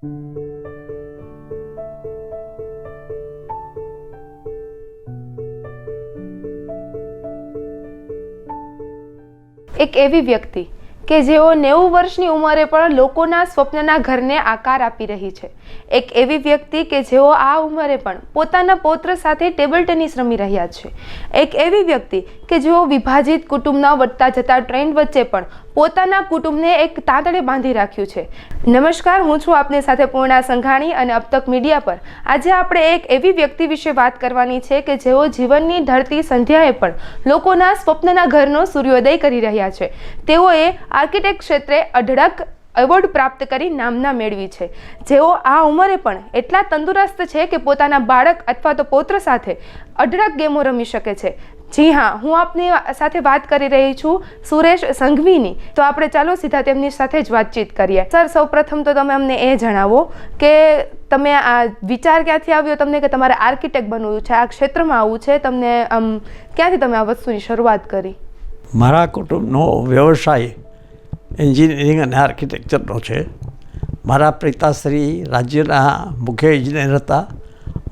એક એવી વ્યક્તિ કે જેઓ નેવું વર્ષની ઉંમરે પણ લોકોના સ્વપ્નના ઘરને આકાર આપી રહી છે. એક એવી વ્યક્તિ કે જેઓ આ ઉંમરે પણ પોતાના પૌત્ર સાથે ટેબલ ટેનિસ રમી રહ્યા છે. એક એવી વ્યક્તિ કે જેઓ વિભાજિત કુટુંબના વધતા જતા ટ્રેન્ડ વચ્ચે પણ પોતાના કુટુંબને એક તાંતડે બાંધી રાખ્યું છે. નમસ્કાર, હું છું આપની સાથે પૂર્ણા સંઘાણી અને અબતક મીડિયા પર. આજે આપણે એક એવી વ્યક્તિ વિશે વાત કરવાની છે કે જેઓ જીવનની ઢળતી સંધ્યાએ પણ લોકોના સ્વપ્નના ઘરનો સૂર્યોદય કરી રહ્યા છે. તેઓએ આર્કિટેક્ટ ક્ષેત્રે અઢળક એવોર્ડ પ્રાપ્ત કરી નામના મેળવી છે. જેઓ આ ઉંમરે પણ એટલા તંદુરસ્ત છે કે પોતાના બાળક અથવા તો પૌત્ર સાથે અઢળક ગેમો રમી શકે છે. જી હા, હું આપની સાથે વાત કરી રહી છું સુરેશ સંઘવીની. તો આપણે ચાલો સીધા તેમની સાથે જ વાતચીત કરીએ. સર, સૌપ્રથમ તો તમે અમને એ જણાવો કે તમે આ વિચાર ક્યાંથી આવ્યો તમને કે તમારે આર્કિટેક્ટ બનવું છે, આ ક્ષેત્રમાં આવવું છે, તમને આમ ક્યાંથી તમે આ વસ્તુની શરૂઆત કરી? મારા કુટુંબનો વ્યવસાય એન્જિનિયરિંગ અને આર્કિટેક્ચરનો છે. મારા પિતાશ્રી રાજ્યના મુખ્ય ઇજનેર હતા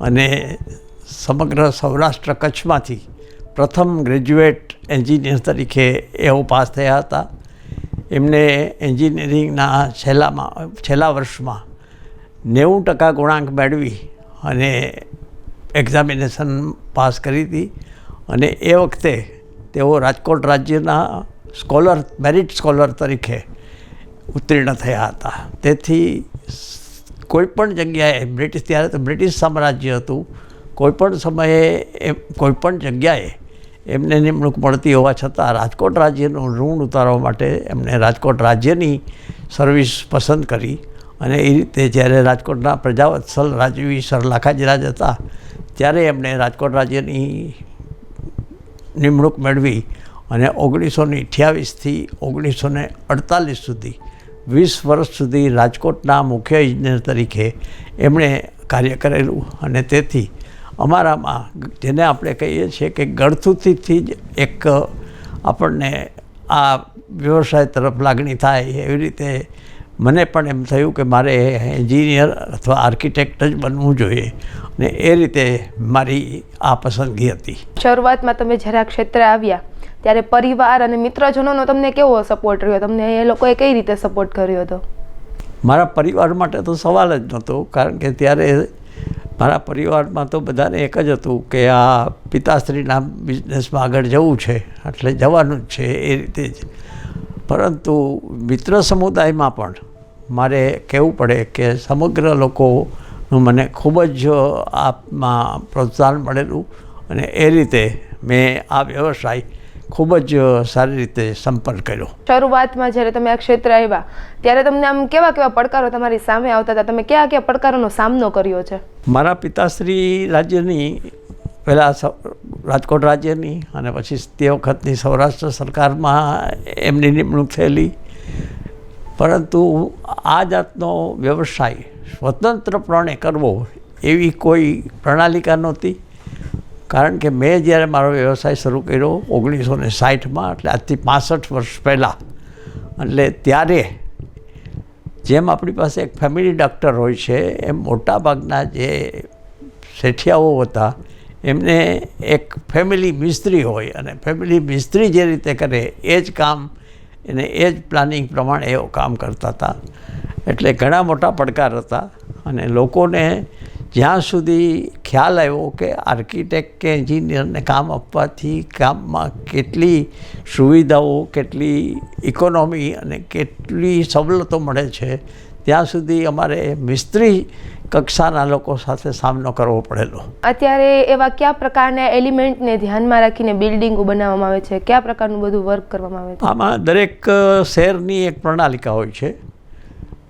અને સમગ્ર સૌરાષ્ટ્ર કચ્છમાંથી પ્રથમ ગ્રેજ્યુએટ એન્જિનિયર તરીકે એઓ પાસ થયા હતા. એમને એન્જિનિયરિંગના છેલ્લામાં, છેલ્લા વર્ષમાં નેવું ટકા ગુણાંક મેળવી અને એક્ઝામિનેશન પાસ કરી હતી. અને એ વખતે તેઓ રાજકોટ રાજ્યના સ્કોલર, મેરિટ સ્કોલર તરીકે ઉત્તીર્ણ થયા હતા. તેથી કોઈપણ જગ્યાએ બ્રિટિશ, ત્યારે તો બ્રિટિશ સામ્રાજ્ય હતું. કોઈપણ સમયે એમ, કોઈપણ જગ્યાએ એમને નિમણૂક મળતી હોવા છતાં રાજકોટ રાજ્યનું ઋણ ઉતારવા માટે એમણે રાજકોટ રાજ્યની સર્વિસ પસંદ કરી અને એ રીતે જ્યારે રાજકોટના પ્રજાવત્સલ રાજવી સર લાખાજીરાજ હતા, ત્યારે એમણે રાજકોટ રાજ્યની નિમણૂક મેળવી અને ઓગણીસોને અઠ્યાવીસથી ઓગણીસો ને અડતાલીસ સુધી, વીસ વર્ષ સુધી રાજકોટના મુખ્ય ઇજનેર તરીકે એમણે કાર્ય કરેલું. અને તેથી અમારામાં જેને આપણે કહીએ છીએ કે ગળથુથીથી જ એક આપણને આ વ્યવસાય તરફ લાગણી થાય એવી રીતે મને પણ એમ થયું કે મારે એન્જિનિયર અથવા આર્કિટેક્ટ જ બનવું જોઈએ. અને એ રીતે મારી આ પસંદગી હતી. શરૂઆતમાં તમે જ્યારે આ ક્ષેત્રે આવ્યા. ત્યારે પરિવાર અને મિત્રજનોનો તમને કેવો સપોર્ટ રહ્યો? તમને એ લોકોએ કઈ રીતે સપોર્ટ કર્યો હતો? મારા પરિવાર માટે તો સવાલ જ નહોતો, કારણ કે ત્યારે મારા પરિવારમાં તો બધાને એક જ હતું કે આ પિતાશ્રીના બિઝનેસમાં આગળ જવું છે, એટલે જવાનું જ છે એ રીતે જ. પરંતુ મિત્ર સમુદાયમાં પણ મારે કહેવું પડે કે સમગ્ર લોકોનું મને ખૂબ જ આપમાં પ્રોત્સાહન મળેલું અને એ રીતે મેં આ વ્યવસાય ખૂબ જ સારી રીતે સંપર્ક કર્યો. શરૂઆતમાં જ્યારે તમે આ ક્ષેત્રે આવ્યા ત્યારે તમને આમ કેવા કેવા પડકારો તમારી સામે આવતા હતા? તમે કયા કયા પડકારોનો સામનો કર્યો છે? મારા પિતાશ્રી રાજ્યની પહેલાં રાજકોટ રાજ્યની અને પછી તે વખતની સૌરાષ્ટ્ર સરકારમાં એમની નિમણૂક થયેલી. પરંતુ આ જાતનો વ્યવસાય સ્વતંત્રપણે કરવો એવી કોઈ પ્રણાલિકા નહોતી. કારણ કે મેં જ્યારે મારો વ્યવસાય શરૂ કર્યો ઓગણીસો ને સાઠમાં, એટલે આજથી પાસઠ વર્ષ પહેલાં. એટલે ત્યારે જેમ આપણી પાસે એક ફેમિલી ડૉક્ટર હોય છે, એમ મોટાભાગના જે શેઠિયાઓ હતા, એમને એક ફેમિલી મિસ્ત્રી હોય અને ફેમિલી મિસ્ત્રી જે રીતે કરે એ જ કામ એને એ જ પ્લાનિંગ પ્રમાણે એઓ કામ કરતા હતા. એટલે ઘણા મોટા પડકાર હતા અને લોકોને જ્યાં સુધી ખ્યાલ આવ્યો કે આર્કિટેક્ટ કે એન્જિનિયરને કામ આપવાથી કામમાં કેટલી સુવિધાઓ કેટલી ઇકોનોમી અને કેટલી સવલતો મળે છે ત્યાં સુધી અમારે મિસ્ત્રી કક્ષાના લોકો સાથે સામનો કરવો પડેલો. અત્યારે એવા કયા પ્રકારના એલિમેન્ટને ધ્યાનમાં રાખીને બિલ્ડિંગો બનાવવામાં આવે છે? કયા પ્રકારનું બધું વર્ક કરવામાં આવે છે? આમાં દરેક શહેરની એક પ્રણાલિકા હોય છે.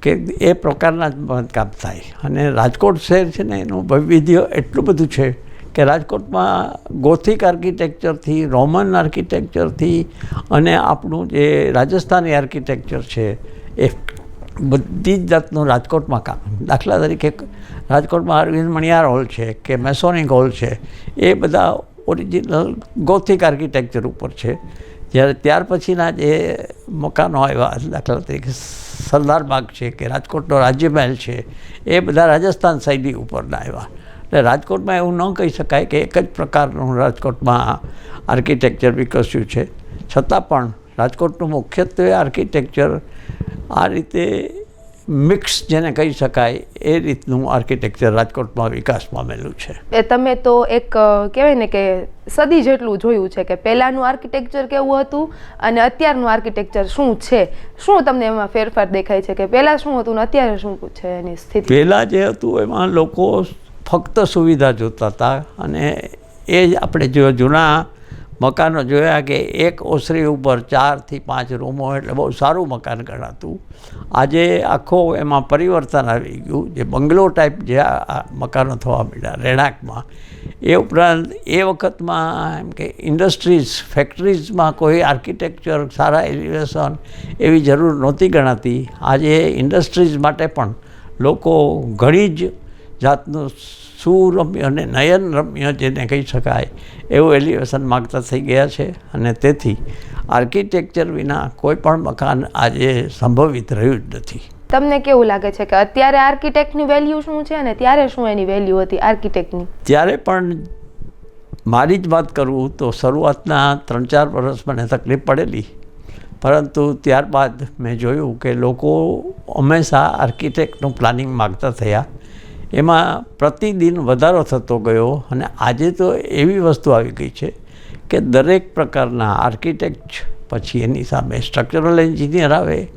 કે એ પ્રકારના જ બાંધકામ થાય. અને રાજકોટ શહેર છે ને, એનું વૈવિધ્ય એટલું બધું છે કે રાજકોટમાં ગોથિક આર્કિટેક્ચરથી, રોમન આર્કિટેક્ચરથી અને આપણું જે રાજસ્થાની આર્કિટેક્ચર છે, એ બધી જ જાતનું રાજકોટમાં કામ. દાખલા તરીકે રાજકોટમાં અરવિંદ મણિયાર હોલ છે કે મેસોનિક હોલ છે, એ બધા ઓરિજિનલ ગોથિક આર્કિટેક્ચર ઉપર છે. જ્યારે ત્યાર પછીના જે મકાનો આવ્યા, દાખલા તરીકે સરદાર બાગ છે કે રાજકોટનો રાજ્યમહેલ છે, એ બધા રાજસ્થાન શૈલી ઉપરના આવ્યા. એટલે રાજકોટમાં એવું ન કહી શકાય કે એક જ પ્રકારનું રાજકોટમાં આર્કિટેક્ચર વિકસ્યું છે. છતાં પણ રાજકોટનું મુખ્યત્વે આર્કિટેક્ચર આ રીતે મિક્સ જેને કહી શકાય, એ રીતનું આર્કિટેક્ચર રાજકોટમાં વિકાસ પામેલું છે. તમે તો એક કહેવાય ને કે સદી જેટલું જોયું છે કે પહેલાંનું આર્કિટેક્ચર કેવું હતું અને અત્યારનું આર્કિટેક્ચર શું છે? શું તમને એમાં ફેરફાર દેખાય છે કે પહેલાં શું હતું ને અત્યારે શું છે એની સ્થિતિ? પહેલાં જે હતું એમાં લોકો ફક્ત સુવિધા જોતા હતા અને એ જ આપણે જો જૂના મકાનો જોયા કે એક ઓસરી ઉપર ચારથી પાંચ રૂમો એટલે બહુ સારું મકાન ગણાતું. આજે આખો એમાં પરિવર્તન આવી ગયું જે બંગલો ટાઈપ જે મકાનો થવા મળ્યા રહેણાંકમાં. એ ઉપરાંત એ વખતમાં એમ કે ઇન્ડસ્ટ્રીઝ ફેક્ટરીઝમાં કોઈ આર્કિટેક્ચર સારા એલિવેશન એવી જરૂર નહોતી ગણાતી. આજે ઇન્ડસ્ટ્રીઝ માટે પણ લોકો ઘણી જ જાતનું સુરમ્ય અને નયન રમ્ય જેને કહી શકાય એવું એલિવેશન માગતા થઈ ગયા છે. અને તેથી આર્કિટેક્ચર વિના કોઈ પણ મકાન આજે સંભવિત રહ્યું જ નથી. તમને કેવું લાગે છે કે અત્યારે આર્કિટેક્ટની વેલ્યુ શું છે અને ત્યારે શું એની વેલ્યુ હતી આર્કિટેક્ટની? ત્યારે પણ મારી જ વાત કરું તો શરૂઆતના ત્રણ ચાર વર્ષ મને તકલીફ પડેલી. પરંતુ ત્યારબાદ મેં જોયું કે લોકો હંમેશા આર્કિટેક્ટનું પ્લાનિંગ માગતા થયા. એમાં પ્રતિદિન વધારો થતો ગયો અને આજે તો એવી વસ્તુ આવી ગઈ છે કે દરેક પ્રકારના આર્કિટેક્ટ પછી એની સામે સ્ટ્રક્ચરલ એન્જિનિયર આવે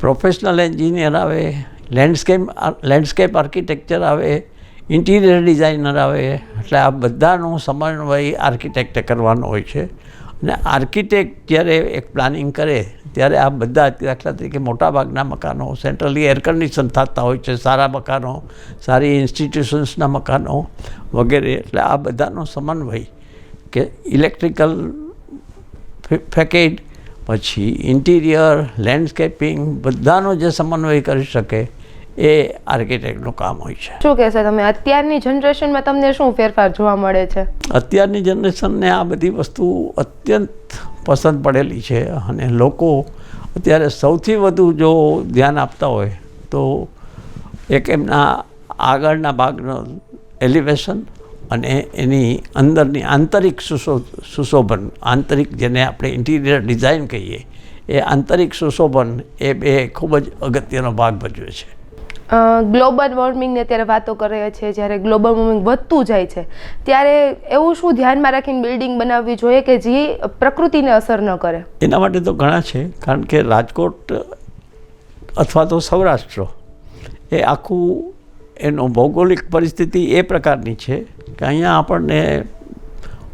પ્રોફેશનલ એન્જિનિયર આવે લેન્ડસ્કેપ લેન્ડસ્કેપ આર્કિટેક્ચર આવે ઇન્ટિરિયર ડિઝાઇનર આવે, એટલે આ બધાનો સમન્વય આર્કિટેક્ટે કરવાનો હોય છે. અને આર્કિટેક્ટ જ્યારે એક પ્લાનિંગ કરે ત્યારે આ બધા દાખલા તરીકે મોટાભાગના મકાનો સેન્ટ્રલી એર કન્ડિશન થતા હોય છે સારા મકાનો સારી ઇન્સ્ટિટ્યુશન્સના મકાનો વગેરે. એટલે આ બધાનો સમન્વય કે ઇલેક્ટ્રિકલ ફેકેડ પછી ઇન્ટિરિયર લેન્ડસ્કેપિંગ બધાનો જે સમન્વય કરી શકે એ આર્કિટેક્ટનું કામ હોય છે. શું કહેશો તમે? અત્યારની જનરેશનમાં તમને શું ફેરફાર જોવા મળે છે? અત્યારની જનરેશનને આ બધી વસ્તુ અત્યંત પસંદ પડેલી છે અને લોકો અત્યારે સૌથી વધુ જો ધ્યાન આપતા હોય તો એક એમના આગળના ભાગનો એલિવેશન અને એની અંદરની આંતરિક સુશો, સુશોભન, આંતરિક જેને આપણે ઇન્ટિરિયર ડિઝાઇન કહીએ, એ આંતરિક સુશોભન એ બે ખૂબ જ અગત્યનો ભાગ ભજવે છે. ગ્લોબલ વોર્મિંગની અત્યારે વાતો કરીએ છીએ જ્યારે ગ્લોબલ વોર્મિંગ વધતું જાય છે, ત્યારે એવું શું ધ્યાનમાં રાખીને બિલ્ડિંગ બનાવવી જોઈએ કે જે પ્રકૃતિને અસર ન કરે? એના માટે તો ઘણા છે, કારણ કે રાજકોટ અથવા તો સૌરાષ્ટ્ર એ આખું એનો ભૌગોલિક પરિસ્થિતિ એ પ્રકારની છે કે અહીંયા આપણને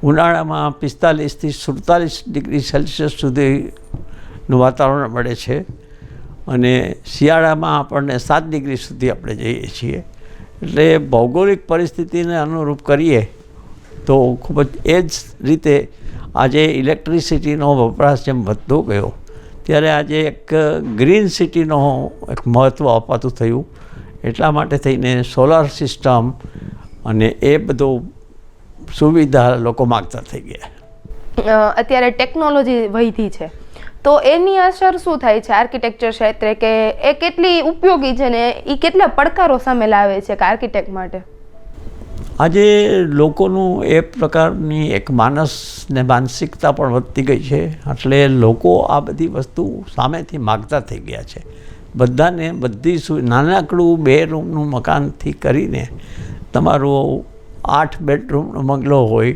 ઉનાળામાં પિસ્તાલીસથી સુડતાલીસ ડિગ્રી સેલ્સિયસ સુધીનું વાતાવરણ મળે છે. અને શિયાળામાં આપણને સાત ડિગ્રી સુધી આપણે જઈએ છીએ. એટલે ભૌગોલિક પરિસ્થિતિને અનુરૂપ કરીએ તો ખૂબ જ એ જ રીતે આજે ઇલેક્ટ્રિસિટીનો વપરાશ જેમ વધતો ગયો, ત્યારે આજે એક ગ્રીન સિટીનો એક મહત્ત્વ અપાતું થયું. એટલા માટે થઈને સોલાર સિસ્ટમ અને એ બધું સુવિધા લોકો માગતા થઈ ગયા. અત્યારે ટેકનોલોજી વધી છે. તો એની અસર શું થાય છે આર્કિટેક્ચર ક્ષેત્રે કે એ કેટલી ઉપયોગી છે ને એ કેટલા પડકારો સામે લાવે છે કે આર્કિટેક્ટ માટે? આજે લોકોનું એ પ્રકારની એક માનસ ને માનસિકતા પણ વધતી ગઈ છે. એટલે લોકો આ બધી વસ્તુ સામેથી માગતા થઈ ગયા છે. બધાને બધી નાનકડું બે રૂમનું મકાનથી કરીને તમારું આઠ બેડરૂમનો બંગલો હોય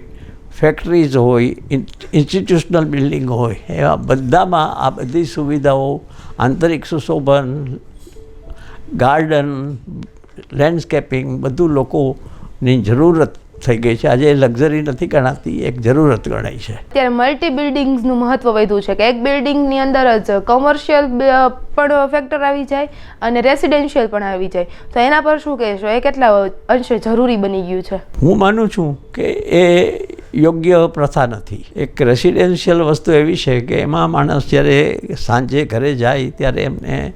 ફેક્ટરીઝ હોય ઇન્સ્ટિટ્યુશનલ બિલ્ડિંગ હોય, એવા બધામાં આ બધી સુવિધાઓ, આંતરિક સુશોભન ગાર્ડન લેન્ડસ્કેપિંગ બધું લોકોની જરૂરત થઈ ગઈ છે. આજે લક્ઝરી નથી ગણાતી એક જરૂરત ગણાય છે. અત્યારે મલ્ટી બિલ્ડિંગ્સનું મહત્વ વધ્યું છે કે એક બિલ્ડિંગની અંદર જ કોમર્શિયલ પણ ફેક્ટર આવી જાય અને રેસિડેન્શિયલ પણ આવી જાય. તો એના પર શું કહેશો? એ કેટલા અંશે જરૂરી બની ગયું છે? હું માનું છું કે એ યોગ્ય પ્રથા નથી. એક રેસિડેન્શિયલ વસ્તુ એવી છે કે એમાં માણસ જ્યારે સાંજે ઘરે જાય ત્યારે એમને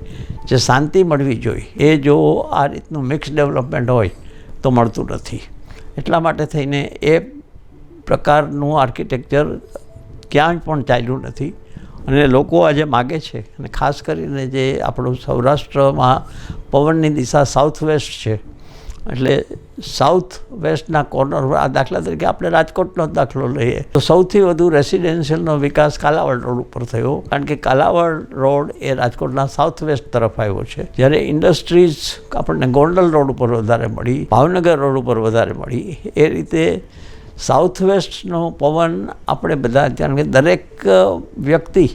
જે શાંતિ મળવી જોઈએ. એ જો આ રીતનું મિક્સ ડેવલપમેન્ટ હોય તો મળતું નથી. એટલા માટે થઈને એ પ્રકારનું આર્કિટેક્ચર ક્યાંય પણ ચાલ્યું નથી. અને લોકો આજે માગે છે અને ખાસ કરીને જે આપણું સૌરાષ્ટ્રમાં પવનની દિશા સાઉથ વેસ્ટ છે એટલે સાઉથ વેસ્ટના કોર્નર આ દાખલા તરીકે આપણે રાજકોટનો દાખલો લઈએ. તો સૌથી વધુ રેસિડેન્શિયલનો વિકાસ કાલાવડ રોડ ઉપર થયો. કારણ કે કાલાવડ રોડ એ રાજકોટના સાઉથ વેસ્ટ તરફ આવ્યો છે. જ્યારે ઇન્ડસ્ટ્રીઝ આપણને ગોંડલ રોડ ઉપર વધારે મળી, ભાવનગર રોડ ઉપર વધારે મળી, એ રીતે સાઉથ વેસ્ટનો પવન આપણે બધા, કારણ કે દરેક વ્યક્તિ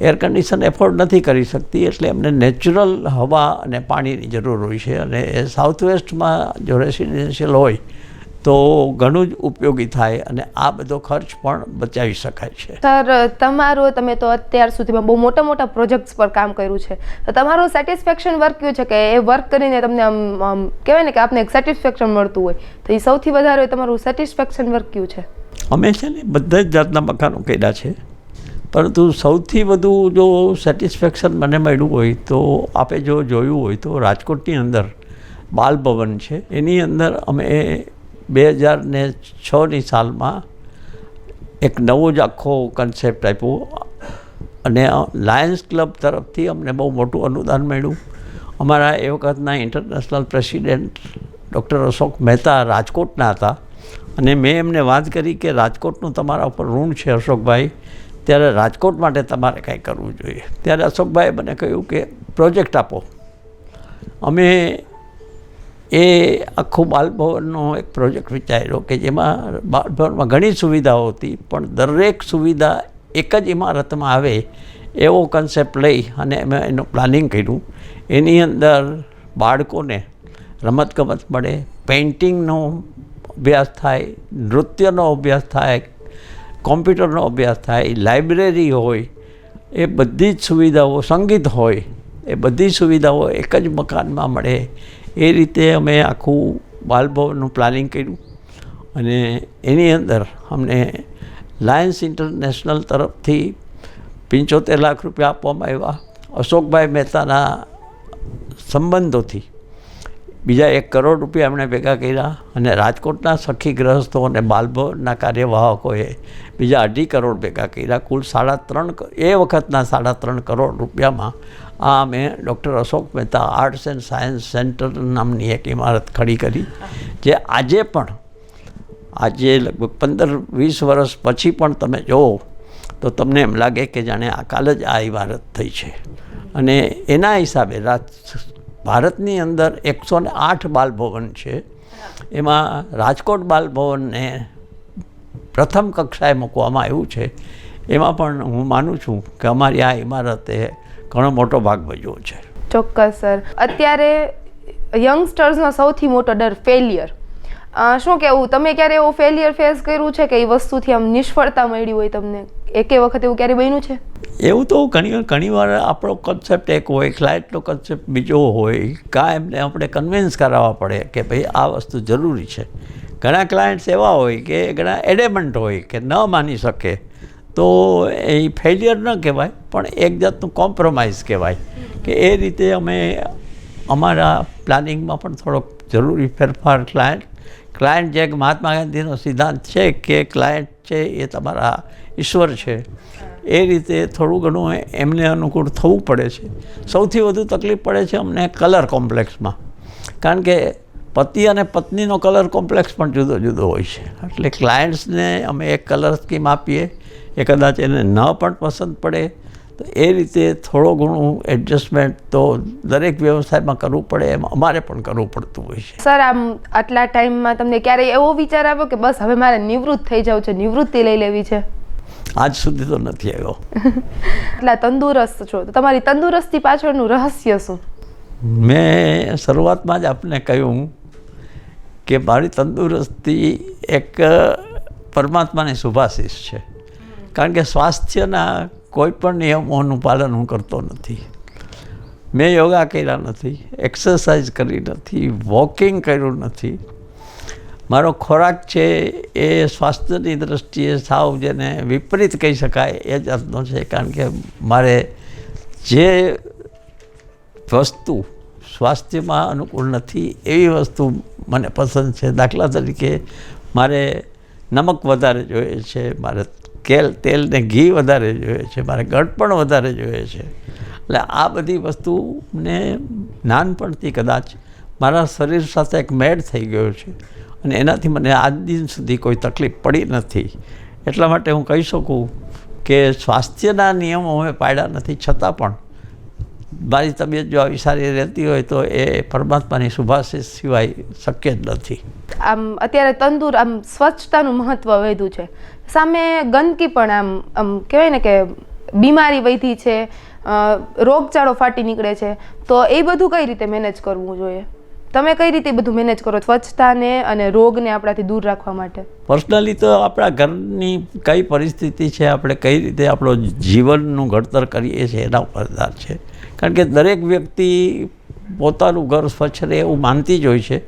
એર કન્ડિશન એફોર્ડ નથી કરી શકતી એટલે એમને નેચરલ હવા અને પાણીની જરૂર હોય છે. અને એ સાઉથ વેસ્ટમાં જો રેસિડેન્શિયલ હોય તો ઘણું જ ઉપયોગી થાય અને આ બધો ખર્ચ પણ બચાવી શકાય છે. સર તમારો તમે તો અત્યાર સુધીમાં બહુ મોટા મોટા પ્રોજેક્ટ્સ પર કામ કર્યું છે. તો તમારું સેટિસ્ફેક્શન વર્ક કયું છે? કે એ વર્ક કરીને તમને આમ આમ કહેવાય ને કે આપને એક સેટિસ્ફેક્શન મળતું હોય. તો એ સૌથી વધારે તમારું સેટિસ્ફેક્શન વર્ક કયું છે? અમે છે ને બધા જ જાતના મકાનો કર્યા છે. પરંતુ સૌથી વધુ જો સેટિસ્ફેક્શન મને મળ્યું હોય તો આપે જો જોયું હોય તો રાજકોટની અંદર બાલભવન છે. એની અંદર અમે બે હજાર ને છની સાલમાં એક નવો જ આખો કન્સેપ્ટ આપ્યો અને લાયન્સ ક્લબ તરફથી અમને બહુ મોટું અનુદાન મળ્યું. અમારા એ વખતના international president doctor Ashok Mehta રાજકોટના હતા અને મેં એમને વાત કરી કે રાજકોટનું તમારા ઉપર ઋણ છે અશોકભાઈ. ત્યારે રાજકોટ માટે તમારે કાંઈ કરવું જોઈએ. ત્યારે અશોકભાઈએ મને કહ્યું કે, પ્રોજેક્ટ આપો. અમે એ આખું બાલભવનનો એક પ્રોજેક્ટ વિચાર્યો કે જેમાં બાલભવનમાં ઘણી સુવિધાઓ હતી, પણ દરેક સુવિધા એક જ ઇમારતમાં આવે એવો કન્સેપ્ટ લઈ અને અમે એનું પ્લાનિંગ કર્યું. એની અંદર બાળકોને રમતગમત મળે પેઇન્ટિંગનો અભ્યાસ થાય, નૃત્યનો અભ્યાસ થાય કોમ્પ્યુટરનો અભ્યાસ થાય, લાઇબ્રેરી હોય, એ બધી જ સુવિધાઓ, સંગીત હોય, એ બધી સુવિધાઓ એક જ મકાનમાં મળે. એ રીતે અમે આખું બાલભવનનું પ્લાનિંગ કર્યું અને એની અંદર અમને લાયન્સ ઇન્ટરનેશનલ તરફથી પંચોતેર લાખ રૂપિયા આપવામાં આવ્યા. અશોકભાઈ મહેતાના સંબંધોથી બીજા એક કરોડ રૂપિયા એમણે ભેગા કર્યા અને રાજકોટના સખી ગ્રહસ્થો અને બાલભવનના કાર્યવાહકોએ બીજા અઢી કરોડ ભેગા કર્યા. કુલ સાડા ત્રણ એ વખતના સાડા ત્રણ કરોડ રૂપિયામાં આ અમે doctor Ashok Mehta arts and science centre નામની એક ઇમારત ખડી કરી, જે આજે પણ, આજે લગભગ પંદર વીસ વર્ષ પછી પણ તમે જુઓ, તો તમને એમ લાગે કે જાણે આ કાલ જ આ ઇમારત થઈ છે. અને એના હિસાબે રાજ ભારતની અંદર એકસો ને આઠ બાલભવન છે. એમાં રાજકોટ બાલભવનને પ્રથમ કક્ષાએ મૂકવામાં આવ્યું છે. એમાં પણ હું માનું છું કે અમારી આ ઇમારતે ઘણો મોટો ભાગ ભજવ્યો છે. ચોક્કસ, સર. અત્યારે યંગસ્ટર્સનો સૌથી મોટો ડર ફેલિયર શું કહેવું તમે ક્યારે એવું ફેલિયર ફેસ કર્યું છે કે એ વસ્તુથી આમ નિષ્ફળતા મળી હોય તમને? એકે વખત એવું ક્યારે બન્યું છે? એવું તો ઘણી ઘણીવાર આપણો કન્સેપ્ટ એક હોય ક્લાયન્ટનો કન્સેપ્ટ બીજો હોય, કાં એમને આપણે કન્વિન્સ કરાવવા પડે કે ભાઈ આ વસ્તુ જરૂરી છે. ઘણા ક્લાયન્ટ્સ એવા હોય કે ઘણા એડેમન્ટ હોય કે ન માની શકે, તો એ ફેલિયર ન કહેવાય, પણ એક જાતનું કોમ્પ્રોમાઇઝ કહેવાય કે એ રીતે અમે અમારા પ્લાનિંગમાં પણ થોડોક જરૂરી ફેરફાર ક્લાયન્ટ ક્લાયન્ટ જે મહાત્મા ગાંધીનો સિદ્ધાંત છે કે ક્લાયન્ટ છે એ તમારા ઈશ્વર છે. એ રીતે થોડું ઘણું એમને અનુકૂળ થવું પડે છે. સૌથી વધુ તકલીફ પડે છે અમને કલર કોમ્પ્લેક્સમાં. કારણ કે પતિ અને પત્નીનો કલર કોમ્પ્લેક્સ પણ જુદો જુદો હોય છે. એટલે ક્લાયન્ટ્સને અમે એક કલર સ્કીમ આપીએ. એ કદાચ એને ન પણ પસંદ પડે. તો એ રીતે થોડું ઘણું એડજસ્ટમેન્ટ તો દરેક વ્યવસાયમાં કરવું પડે એમ અમારે પણ કરવું પડતું હોય છે. સર, આમ આટલા ટાઈમમાં તમને ક્યારેય એવો વિચાર આવ્યો કે બસ હવે મારે નિવૃત્ત થઈ જવું છે? નિવૃત્તિ લઈ લેવી છે? આજ સુધી તો નથી આવ્યો. એટલે તંદુરસ્ત છો. તો તમારી તંદુરસ્તી પાછળનું રહસ્ય શું? મેં શરૂઆતમાં જ આપને કહ્યું કે મારી તંદુરસ્તી એક પરમાત્માની સુભાશીષ છે. કારણ કે સ્વાસ્થ્યના કોઈ પણ નિયમોનું પાલન હું કરતો નથી. મેં યોગા કર્યા નથી એક્સરસાઇઝ કરી નથી વોકિંગ કર્યું નથી. મારો ખોરાક છે એ સ્વાસ્થ્યની દૃષ્ટિએ સાવ જેને વિપરીત કહી શકાય એ જાતનો છે. કારણ કે મારે જે વસ્તુ સ્વાસ્થ્યમાં અનુકૂળ નથી, એવી વસ્તુ મને પસંદ છે. દાખલા તરીકે મારે નમક વધારે જોઈએ છે, મારે તેલ તેલ ને ઘી વધારે જોઈએ છે, મારે ગળપણ વધારે જોઈએ છે. એટલે આ બધી વસ્તુને નાનપણથી કદાચ મારા શરીર સાથે એક મેળ થઈ ગયો છે. અને એનાથી મને આજ દિન સુધી કોઈ તકલીફ પડી નથી. એટલા માટે હું કહી શકું કે સ્વાસ્થ્યના નિયમો અમે પાડ્યા નથી. છતાં પણ મારી તબિયત જો આવી સારી રહેતી હોય તો એ પરમાત્માની શુભાશીષ સિવાય શક્ય જ નથી. આમ અત્યારે તંદુર, આમ સ્વચ્છતાનું મહત્વ વધ્યું છે. સામે ગંદકી પણ આમ આમ કહેવાય ને કે બીમારી વધી છે રોગચાળો ફાટી નીકળે છે. તો એ બધું કઈ રીતે મેનેજ કરવું જોઈએ? તમે કઈ રીતે બધું મેનેજ કરો સ્વચ્છતાને અને રોગને આપણાથી દૂર રાખવા માટે? પર્સનલી તો આપણા ઘરની કઈ પરિસ્થિતિ છે, આપણે કઈ રીતે આપણો જીવનનું ઘડતર કરીએ છીએ એના ઉપર આધાર છે. કારણ કે દરેક વ્યક્તિ પોતાનું ઘર સ્વચ્છ રહે એવું માનતી જ હોય છે.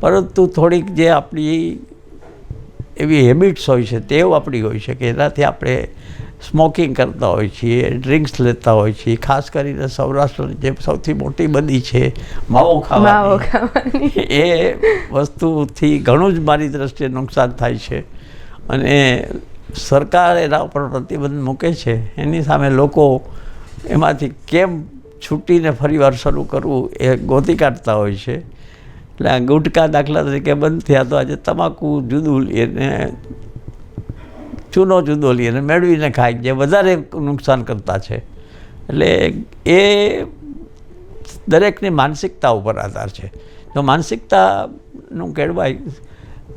પરંતુ થોડીક જે આપણી એવી હેબિટ્સ હોય છે તેઓ આપણી હોય છે કે એનાથી આપણે સ્મોકિંગ કરતા હોય છીએ ડ્રિંક્સ લેતા હોય છીએ ખાસ કરીને સૌરાષ્ટ્રની જે સૌથી મોટી બદી છે માવો ખાવાની. એ વસ્તુથી ઘણું જ મારી દ્રષ્ટિએ નુકસાન થાય છે. અને સરકાર એના ઉપર પ્રતિબંધ મૂકે છે. એની સામે લોકો એમાંથી કેમ છૂટીને ફરીવાર શરૂ કરવું એ ગોતી કાઢતા હોય છે. એટલે આ ગુટકા દાખલા તરીકે બંધ થયા તો આજે તમાકુ જુદું લઈને ચૂનો જુદો લઈને મેળવીને ખાય જે વધારે નુકસાન કરતા છે. એટલે એ દરેકની માનસિકતા ઉપર આધાર છે. જો માનસિકતાનું કહેવાય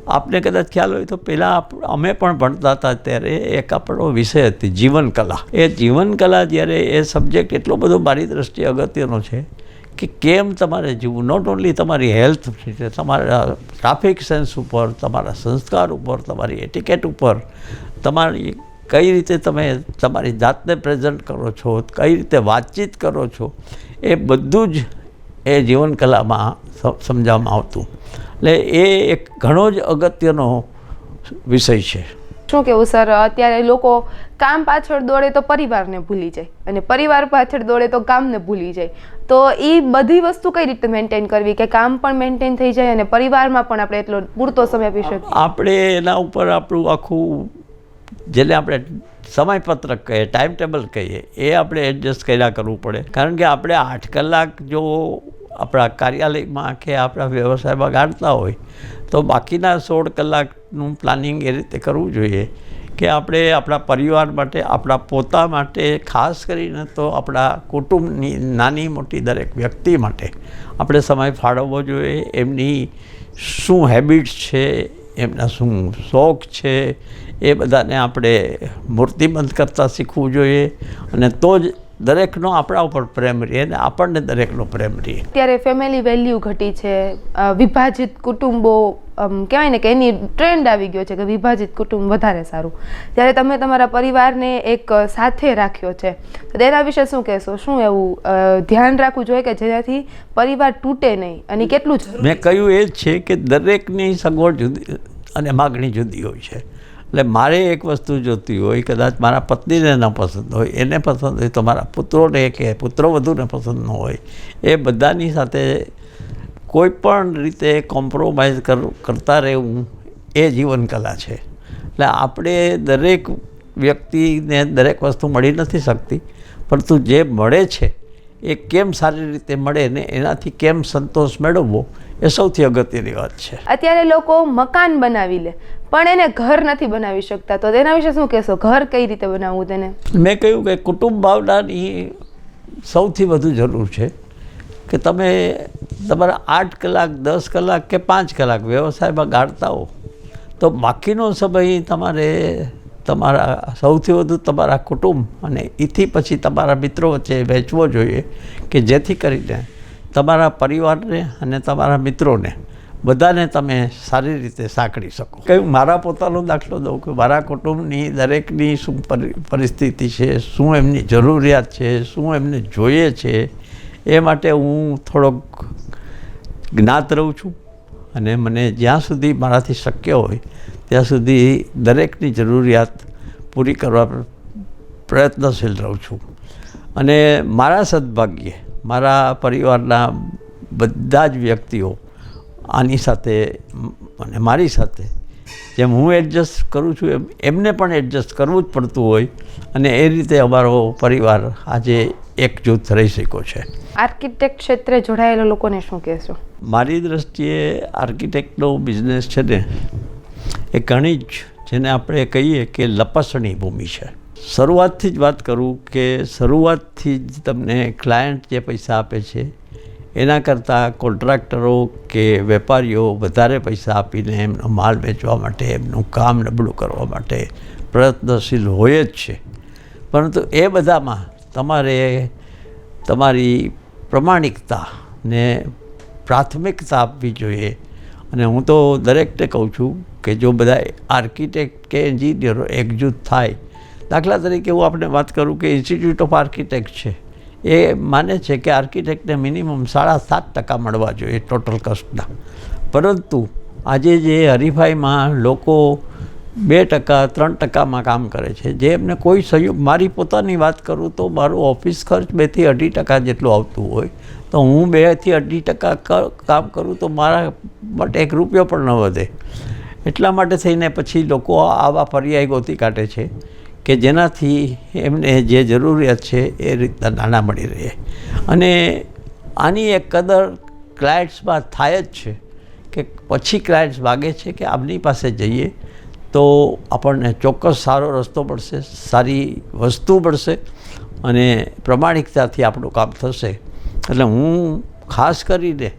આપને કદાચ ખ્યાલ હોય તો પહેલાં અમે પણ ભણતા હતા ત્યારે એક આપણો વિષય હતી જીવન કલા એ જીવન કલા જ્યારે એ સબ્જેક્ટ એટલો બધો મારી દ્રષ્ટિએ અગત્યનો છે કે કેમ તમારે જીવવું? નોટ ઓન્લી તમારી હેલ્થ તમારા ટ્રાફિક સેન્સ ઉપર, તમારા સંસ્કાર ઉપર, તમારી એટિકેટ ઉપર તમારી કઈ રીતે તમે તમારી જાતને પ્રેઝન્ટ કરો છો કઈ રીતે વાતચીત કરો છો એ બધું જ એ જીવનકલામાં સમજાવવામાં આવતું. એટલે એ એક ઘણો જ અગત્યનો વિષય છે. શું કેવું સર? અત્યારે લોકો કામ પાછળ દોડે તો પરિવારને ભૂલી જાય અને પરિવાર પાછળ દોડે તો કામને ભૂલી જાય. તો એ બધી વસ્તુ કઈ રીતે મેન્ટેન કરવી? કે કામ પણ મેન્ટેન થઈ જાય અને પરિવારમાં પણ આપણે એટલો પૂરતો સમય આપી શકીએ? આપણે એના ઉપર આપણું આખું જેને આપણે સમયપત્રક કહીએ ટાઈમ ટેબલ કહીએ, એ આપણે એડજસ્ટ કર્યા કરવું પડે. કારણ કે આપણે આઠ કલાક જો આપણા કાર્યાલયમાં કે આપણા વ્યવસાયમાં ગાળતા હોય, તો બાકીના સોળ કલાકનું પ્લાનિંગ એ રીતે કરવું જોઈએ કે આપણે આપણા પરિવાર માટે, આપણા પોતા માટે, ખાસ કરીને તો આપણા કુટુંબની નાની મોટી દરેક વ્યક્તિ માટે આપણે સમય ફાળવવો જોઈએ. એમની શું હેબિટ્સ છે, એમના શું શોખ છે એ બધાને આપણે મૂર્તિબંધ કરતાં શીખવું જોઈએ અને તો જ દરેકનો આપણા ઉપર પ્રેમ રહે અને આપણને દરેકનો પ્રેમ રહે. અત્યારે ફેમિલી વેલ્યુ ઘટી છે વિભાજિત કુટુંબો કહેવાય ને કે એની ટ્રેન્ડ આવી ગયો છે કે વિભાજિત કુટુંબ વધારે સારું. ત્યારે તમે તમારા પરિવારને એક સાથે રાખ્યો છે. તો તેના વિશે શું કહેશો? શું એવું ધ્યાન રાખવું જોઈએ કે જેનાથી પરિવાર તૂટે નહીં અને કેટલું મેં કહ્યું એ જ છે કે દરેકની સગવડ જુદી અને માગણી જુદી હોય છે. એટલે મારે એક વસ્તુ જોતી હોય, કદાચ મારા પત્નીને ન પસંદ હોય, એને પસંદ હોય, તો મારા પુત્રોને કે પુત્રો વધુને પસંદ ન હોય, એ બધાની સાથે કોઈ પણ રીતે કોમ્પ્રોમાઇઝ કર, કરતા રહેવું એ જીવન કલા છે. એટલે આપણે દરેક વ્યક્તિને દરેક વસ્તુ મળી નથી શકતી, પરંતુ જે મળે છે એ કેમ સારી રીતે મળે ને એનાથી કેમ સંતોષ મેળવવો એ સૌથી અગત્યની વાત છે. અત્યારે લોકો મકાન બનાવી લે પણ એને ઘર નથી બનાવી શકતા. તો તેના વિશે શું કહેશો? ઘર કઈ રીતે બનાવવું તેને? મેં કહ્યું કે કુટુંબ ભાવનાની સૌથી વધુ જરૂર છે કે તમે તમારા આઠ કલાક દસ કલાક કે પાંચ કલાક વ્યવસાયમાં ગાળતા હો તો બાકીનો સમય તમારે તમારા, સૌથી વધુ તમારા કુટુંબ અને એથી પછી તમારા મિત્રો વચ્ચે વહેંચવો જોઈએ કે જેથી કરીને તમારા પરિવારને અને તમારા મિત્રોને બધાને તમે સારી રીતે સાંકળી શકો. કે મારા પોતાનો દાખલો દઉં કે મારા કુટુંબની દરેકની શું પરી- પરિસ્થિતિ છે, શું એમની જરૂરિયાત છે, શું એમને જોઈએ છે, એ માટે હું થોડોક જ્ઞાત રહું છું અને મને જ્યાં સુધી મારાથી શક્ય હોય ત્યાં સુધી દરેકની જરૂરિયાત પૂરી કરવા પ્રયત્નશીલ રહું છું. અને મારા સદભાગ્યે મારા પરિવારના બધા જ વ્યક્તિઓ આની સાથે અને મારી સાથે જેમ હું એડજસ્ટ કરું છું એમ એમને પણ એડજસ્ટ કરવું જ પડતું હોય અને એ રીતે અમારો પરિવાર આજે એકજૂથ રહી શક્યો છે. આર્કિટેક્ટ ક્ષેત્રે જોડાયેલા લોકોને શું કહેશો? મારી દૃષ્ટિએ આર્કિટેક્ટનો બિઝનેસ છે ને એ ઘણી જ જેને આપણે કહીએ કે લપસણી ભૂમિ છે. શરૂઆતથી જ વાત કરું કે શરૂઆતથી જ તમને ક્લાયન્ટ જે પૈસા આપે છે, એના કરતાં કોન્ટ્રાક્ટરો કે વેપારીઓ વધારે પૈસા આપીને એમનો માલ વેચવા માટે, એમનું કામ નબળું કરવા માટે પ્રયત્નશીલ હોય જ છે. પરંતુ એ બધામાં તમારે તમારી પ્રમાણિકતાને પ્રાથમિકતા આપવી જોઈએ અને હું તો દરેકને કહું છું કે જો બધા આર્કિટેક્ટ કે એન્જિનિયરો એકજૂથ થાય, દાખલા તરીકે હું આપણે વાત કરું કે ઇન્સ્ટિટ્યૂટ ઓફ આર્કિટેક્ટ છે. એ માને છે કે આર્કિટેક્ટને મિનિમમ સાડા સાત ટકા મળવા જોઈએ ટોટલ કસ્ટના પરંતુ આજે જે હરીફાઈમાં લોકો બે ટકા, ત્રણ ટકામાં કામ કરે છે. જે એમને કોઈ સહયોગ, મારી પોતાની વાત કરું તો મારું ઓફિસ ખર્ચ બેથી અઢી ટકા જેટલું આવતું હોય. તો હું બેથી અઢી ટકા કામ કરું તો મારા માટે એક રૂપિયો પણ ન વધે. એટલા માટે થઈને પછી લોકો આવા પર્યાય ગોતી કાઢે છે કે જેનાથી એમને જે જરૂરિયાત છે એ રીતના નાણાં મળી રહે. અને આની એક કદર ક્લાયન્ટ્સમાં થાય જ છે કે પછી ક્લાયન્ટ્સ માગે છે કે આમની પાસે જઈએ. તો આપણને ચોક્કસ સારો રસ્તો પડશે, સારી વસ્તુ પડશે અને પ્રમાણિકતાથી આપણું કામ થશે. એટલે હું ખાસ કરીને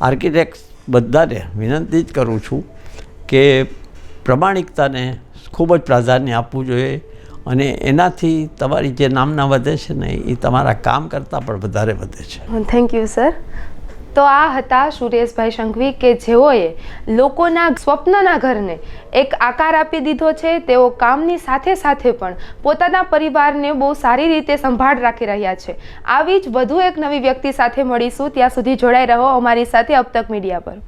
આર્કિટેક્ટ બધાને વિનંતી જ કરું છું કે પ્રમાણિકતાને ખૂબ જ પ્રાધાન્ય આપવું જોઈએ અને એનાથી તમારી જે નામના વધે છે ને એ તમારા કામ કરતાં પણ વધારે વધે છે. થેન્ક યુ સર તો આ હતા સુરેશભાઈ સંઘવી કે જેઓએ લોકોના સ્વપ્નના ઘરને એક આકાર આપી દીધો છે. તેઓ કામની સાથે સાથે પણ પોતાના પરિવારને બહુ સારી રીતે સંભાળ રાખી રહ્યા છે. આવી જ વધુ એક નવી વ્યક્તિ સાથે મળીશું. ત્યાં સુધી જોડાઈ રહો અમારી સાથે અબ તક મીડિયા પર.